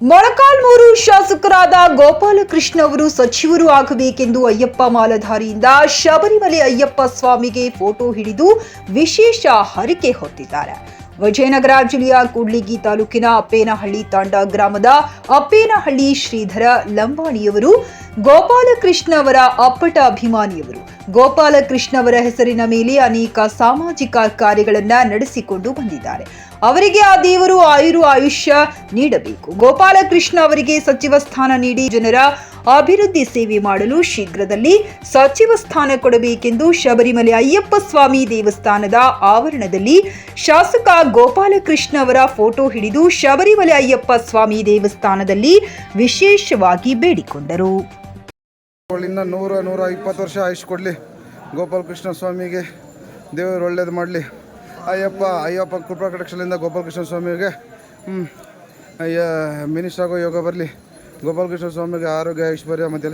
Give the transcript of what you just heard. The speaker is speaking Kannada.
ಮೊಳಕಾಲ್ಮೂರು ಶಾಸಕರಾದ ಗೋಪಾಲಕೃಷ್ಣ ಅವರು ಸಚಿವರು ಆಗಬೇಕೆಂದು ಅಯ್ಯಪ್ಪ ಮಾಲಧಾರಿಯಿಂದ ಶಬರಿಮಲೆ ಅಯ್ಯಪ್ಪ ಸ್ವಾಮಿಗೆ ಫೋಟೋ ಹಿಡಿದು ವಿಶೇಷ ಹರಿಕೆ ಹೊತ್ತಿದ್ದಾರೆ. ವಿಜಯನಗರ ಜಿಲ್ಲೆಯ ಕೂಡ್ಲಿಗಿ ತಾಲೂಕಿನ ಅಪ್ಪೇನಹಳ್ಳಿ ತಾಂಡ ಗ್ರಾಮದ ಅಪ್ಪೇನಹಳ್ಳಿ ಶ್ರೀಧರ ಲಂಬಾಣಿಯವರು, ಗೋಪಾಲಕೃಷ್ಣ ಅವರ ಅಪ್ಪಟ ಅಭಿಮಾನಿಯವರು. ಗೋಪಾಲಕೃಷ್ಣ ಅವರ ಹೆಸರಿನ ಮೇಲೆ ಅನೇಕ ಸಾಮಾಜಿಕ ಕಾರ್ಯಗಳನ್ನ ನಡೆಸಿಕೊಂಡು ಬಂದಿದ್ದಾರೆ. ಅವರಿಗೆ ಆ ದೇವರು ಆಯುರು ಆಯುಷ್ಯ ನೀಡಬೇಕು. ಗೋಪಾಲಕೃಷ್ಣ ಅವರಿಗೆ ಸಚಿವ ಸ್ಥಾನ ನೀಡಿ ಜನರ ಅಭಿವೃದ್ಧಿ ಸೇವೆ ಮಾಡಲು ಶೀಘ್ರದಲ್ಲಿ ಸಚಿವ ಸ್ಥಾನ ಕೊಡಬೇಕೆಂದು ಶಬರಿಮಲೆ ಅಯ್ಯಪ್ಪ ಸ್ವಾಮಿ ದೇವಸ್ಥಾನದ ಆವರಣದಲ್ಲಿ ಶಾಸಕ ಗೋಪಾಲಕೃಷ್ಣ ಅವರ ಫೋಟೋ ಹಿಡಿದು ಶಬರಿಮಲೆ ಅಯ್ಯಪ್ಪ ಸ್ವಾಮಿ ದೇವಸ್ಥಾನದಲ್ಲಿ ವಿಶೇಷವಾಗಿ ಬೇಡಿಕೊಂಡರು. ನೂರ ನೂರ ಇಪ್ಪತ್ತು ವರ್ಷ ಆಯುಷ್ ಕೊಡಲಿ. ಗೋಪಾಲಕೃಷ್ಣ ಸ್ವಾಮಿಗೆ ದೇವರು ಒಳ್ಳೇದು ಮಾಡಲಿ. ಅಯ್ಯಪ್ಪ ಅಯ್ಯಪ್ಪ ಕೃಪಾ ಕಟಾಕ್ಷದಿಂದ ಗೋಪಾಲಕೃಷ್ಣ ಸ್ವಾಮಿಗೆ ಹ್ಞೂ ಅಯ್ಯ ಮಿನಿಸ್ಟರ್ ಆಗೋ ಯೋಗ ಬರಲಿ. ಗೋಪಾಲಕೃಷ್ಣ ಸ್ವಾಮಿಗೆ ಆರೋಗ್ಯ ಐಶ್ವರ್ಯ ಮತ್ತು